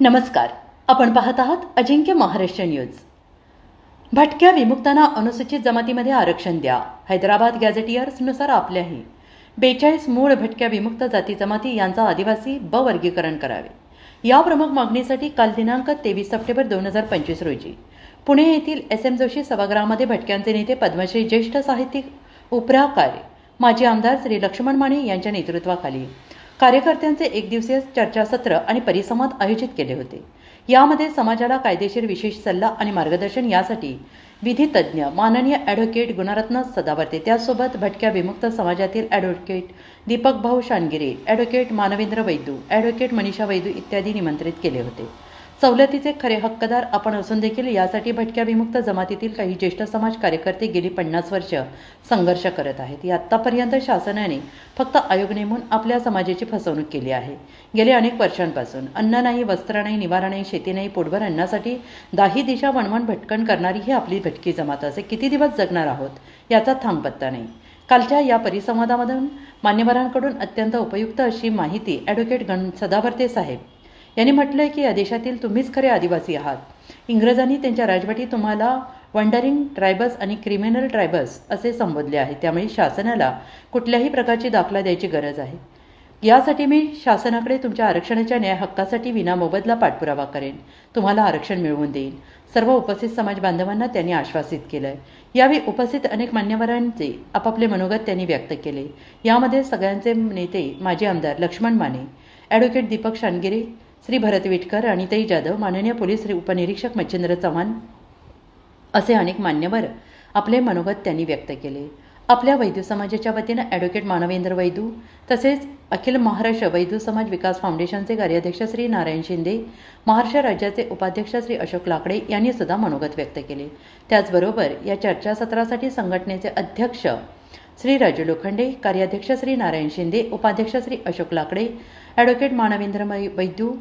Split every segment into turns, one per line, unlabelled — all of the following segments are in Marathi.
नमस्कार. आपण पाहत आहात अजिंक्य महाराष्ट्र न्यूज. भटक्या विमुक्तांना अनुसूचित जमातीमध्ये आरक्षण द्या. हैदराबाद गॅझेटियर्सनुसार आपल्याही बेचाळीस मूळ भटक्या विमुक्त जाती जमाती यांचा आदिवासी ब वर्गीकरण करावे. या प्रमुख मागणीसाठी काल दिनांक तेवीस सप्टेंबर दोन हजार पंचवीस रोजी पुणे येथील एस एम जोशी सभागृहामध्ये भटक्यांचे नेते पद्मश्री ज्येष्ठ साहित्यिक उपरा माजी आमदार श्री लक्ष्मण माने यांच्या नेतृत्वाखाली कार्यकर्त्यांचे एक दिवसीय चर्चासत्र आणि परिसंवाद आयोजित केले होते. यामध्ये समाजाला कायदेशीर विशेष सल्ला आणि मार्गदर्शन यासाठी विधितज्ञ माननीय ॲडव्होकेट गुणरत्न सदावर्ते त्यासोबत भटक्या विमुक्त समाजातील advocate Deepak Bhau Shangire advocate Manvendra Vaidu advocate Manisha Vaidu इत्यादी निमंत्रित केले होते. सवलतीचे खरे हक्कदार आपण असून देखील यासाठी भटक्या विमुक्त जमातीतील काही ज्येष्ठ समाज कार्यकर्ते गेली पन्नास वर्ष संघर्ष करत आहेत. या आत्तापर्यंत शासनाने फक्त आयोग नेमून आपल्या समाजाची फसवणूक केली आहे. गेल्या अनेक वर्षांपासून अन्न नाही वस्त्र नाही निवारा नाही शेती नाही पोटभर अन्नासाठी दाही दिशा वणवण भटकण करणारी ही आपली भटकी जमात असे किती दिवस जगणार आहोत याचा थांबपत्ता नाही. कालच्या या परिसंवादामधून मान्यवरांकडून अत्यंत उपयुक्त अशी माहिती ॲडव्होकेट गण सदावर्ते साहेब यांनी म्हटलंय की या देशातील तुम्हीच खरे आदिवासी आहात. इंग्रजांनी त्यांच्या राजवटीत तुम्हाला वंडरिंग ट्रायबल्स आणि क्रिमिनल ट्रायबल्स असे संबोधले आहे. त्यामुळे शासनाला कुठल्याही प्रकारची दाखला द्यायची गरज आहे. यासाठी मी शासनाकडे तुमच्या आरक्षणाच्या न्याय हक्कासाठी विना मोबदला पाठपुरावा करेन. तुम्हाला आरक्षण मिळवून देईन. सर्व उपस्थित समाज बांधवांना त्यांनी आश्वासित केलंय. यावेळी उपस्थित अनेक मान्यवरांचे आपापले मनोगत त्यांनी व्यक्त केले. यामध्ये सगळ्यांचे नेते माजी आमदार लक्ष्मण माने ॲडव्होकेट दीपक शानगिरे श्री भरत विटकर अनिताई जाधव माननीय पोलीस उपनिरीक्षक मच्छिंद्र चव्हाण असे अनेक मान्यवर आपले मनोगत त्यांनी व्यक्त केले. आपल्या वैद्य समाजाच्या वतीनं ॲडव्होकेट मानवेंद्र वैदू तसेच अखिल महाराष्ट्र वैद्यू समाज विकास फाउंडेशनचे कार्याध्यक्ष श्री नारायण शिंदे महाराष्ट्र राज्याचे उपाध्यक्ष श्री अशोक लाकडे यांनी सुद्धा मनोगत व्यक्त केले. त्याचबरोबर या चर्चासत्रासाठी संघटनेचे अध्यक्ष श्री राजू लोखंडे कार्याध्यक्ष श्री नारायण शिंदे उपाध्यक्ष श्री अशोक लाकडे ॲडव्होकेट मानवेंद्र मै- वैद्यू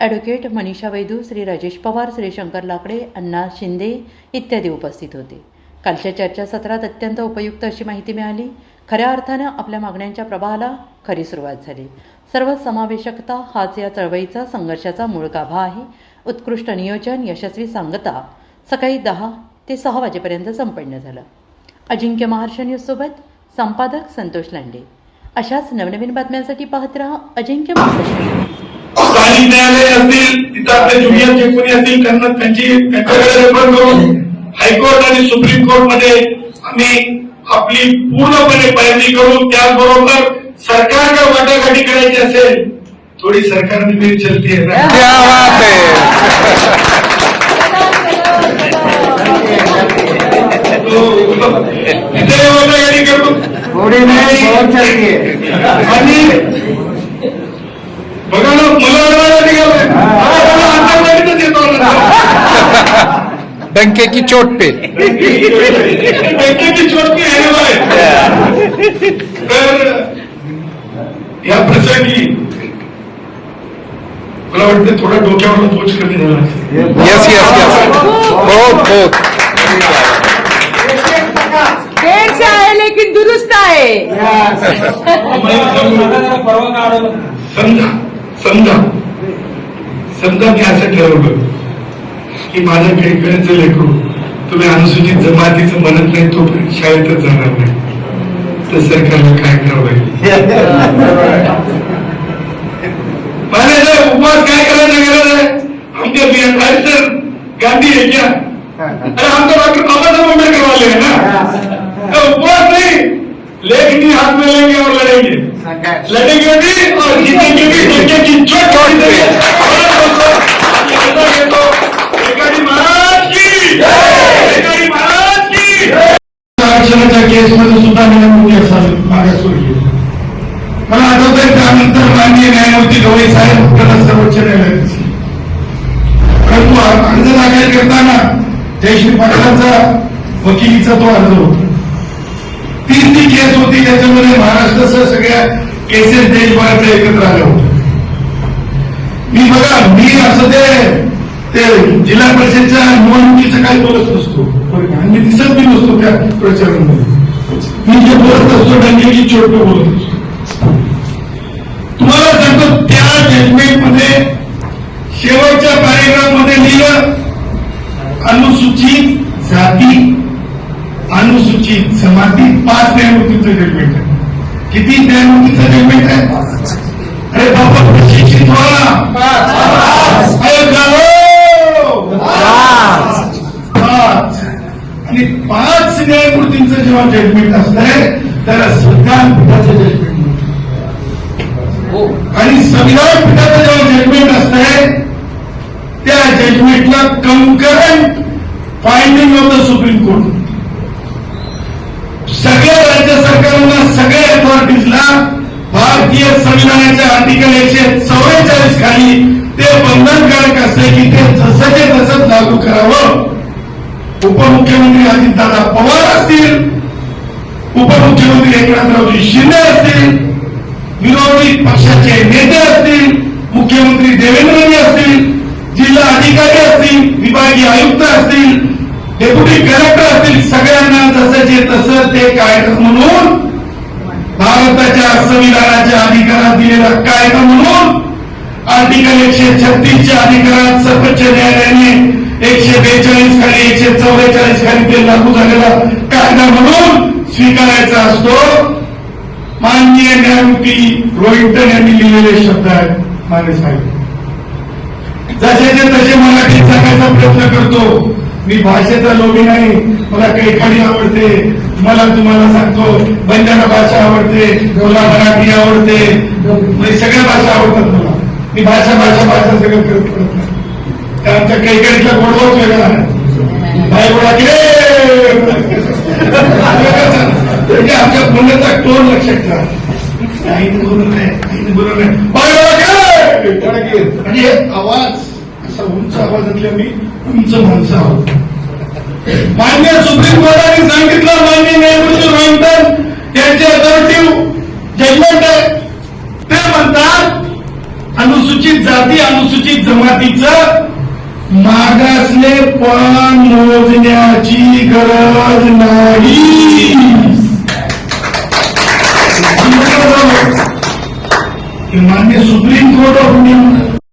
ॲडव्होकेट मनीषा वैदू श्री राजेश पवार श्री शंकर लाकडे अण्णा शिंदे इत्यादी उपस्थित होते. कालच्या चर्चासत्रात अत्यंत उपयुक्त अशी माहिती मिळाली. खऱ्या अर्थानं आपल्या मागण्यांच्या प्रवाहाला खरी सुरुवात झाली. सर्व समावेशकता हाच या चळवळीचा संघर्षाचा मूळ गाभा आहे. उत्कृष्ट नियोजन यशस्वी सांगता सकाळी दहा ते सहा वाजेपर्यंत संपन्न झालं. अजिंक्य महाराष्ट्र न्यूजसोबत संपादक संतोष लांडे. अशाच नवनवीन बातम्यांसाठी पाहत रहा अजिंक्य
स्थानिक न्यायालय असतील तिथं आपले ज्युनियर जे कोणी असतील त्यांना त्यांची त्यांच्याकडे रेफर करून हायकोर्ट आणि सुप्रीम कोर्टमध्ये आम्ही आपली पूर्णपणे पायरी करू त्याचबरोबर सरकारला वाटाघाटी करायची असेल थोडी सरकारने मेरी चलती आहे ना.
क्या बात है
आणि बघा ना मला अडवायला निघालोय मला आतंकवादीतच
डंके की चोट पे।
आहे तर या प्रसंगी मला वाटतं थोडा डोक्यावर बोज कमी झाला.
यस यस यस बहुत बहुत।
देर लेकिन दुरुस्त
आहे. समजा समजा समजा मी असं ठरवलं की माझ्या काही लेखू तुम्ही अनुसूचित जमातीचं म्हणत नाही तो शाळेतच जाणार नाही. तर सरकारला काय करावं माझ्या उपवास काय करायचं गरज आहे आमच्या क्या गांधी है क्या अरे आमचा डॉक्टर बाबासाहेब आंबेडकर वाले हैं ना. तो उपवास नहीं लेखनी हाथ में लेंगे और लड़ेंगे। लड़ेंगे भी और जीतेंगे भी। डंके की चोट छोड़ की। की। आरक्षणाच्या केसमध्ये सुद्धा न्यायमूर्ती असावी मागासवर्गीय मला आठवतंय त्यानंतर माननीय न्यायमूर्ती गवई साहेब आपल्याला सर्वोच्च न्यायालयात परंतु अर्ज दाखल करताना जयश्री पाटलांचा वकिलीचा तो अर्ज होता. तीन तीन केस होती ज्याच्यामध्ये महाराष्ट्रासह सगळ्या केसेस देशभरातल्या एकत्र आल्या होत्या मी बघा मी असं ते जिल्हा परिषदच्या निवडणुकीचं काही बोलत नसतो. मी दिसत बी नसतो त्या प्रचारांमध्ये. मी जे बोलत असतो डंगेची छोट बोलत असतो. तुम्हाला सांगतो त्या जजमेंटमध्ये शेवटच्या पॅरेग्राफमध्ये लिहिलं अनुसूचित जाती अनुसूचित जमाती पाच न्यायमूर्तीचं जजमेंट आहे. किती न्यायमूर्तीचं जजमेंट आहे? अरे बाबा प्रशिक्षित व्हा! पाच. आणि पाच न्यायमूर्तींचं जेव्हा जजमेंट असतंय त्याला संविधान पीठाचं जजमेंट म्हणतात. आणि संविधान पीठाचं जेव्हा जजमेंट असतंय त्या जजमेंटला concurrent finding of the supreme court सगळ्या राज्य सरकारांना सगळ्या अथॉरिटीजला भारतीय संविधानाच्या आर्टिकल एकशे चव्वेचाळीस खाली ते बंधनकारक असते की ते जसंचे तसंच लागू करावं. उपमुख्यमंत्री अजितदादा पवार असतील उपमुख्यमंत्री एकनाथरावजी शिंदे असतील विरोधी पक्षाचे नेते असतील मुख्यमंत्री देवेंद्रजी असतील जिल्हा अधिकारी असतील विभागीय आयुक्त असतील डेप्युटी कलेक्टर असतील सगळ्यांना जसंचे तसं ते कायदा म्हणून भारताच्या संविधानाच्या अधिकारात दिलेला कायदा म्हणून आर्टिकल एकशे छत्तीसच्या अधिकारात सर्वोच्च न्यायालयाने एकशे बेचाळीस खाली एकशे चौवेचाळीस खाली ते लागू झालेला कायदा म्हणून स्वीकारायचा असतो. माननीय न्यायमूर्ती रोहिंटन यांनी लिहिलेले शब्द आहेत. माने साहेब जसेचे तसे मराठीत सांगायचा प्रयत्न करतो मी भाषेचा लोभी नाही. मला काही आवडते. मला तुम्हाला सांगतो बंजारा भाषा आवडते मला मराठी आवडते. म्हणजे सगळ्या भाषा आवडतात मला. मी भाषा भाषा भाषा सगळं करत करत नाही आमच्या काही गोडवाच वेगळा आहे. बाई बोला म्हणजे आमच्या बोलण्याचा टोन लक्षात ठेवा. आईने बोलू नये आईने बोलू नये. म्हणजे आवाज असा मी उंच माणसं आहोत. मान्य सुप्रीम कोर्टाने सांगितलं मान्य न्यायमूर्ती रोहिंटन त्यांचे अथॉरिटिव्ह जजमेंट आहे. ते म्हणतात अनुसूचित जाती अनुसूचित जमातीचं मागासले पण मोजण्याची गरज नाही. मान्य सुप्रीम कोर्ट ऑफ इंडिया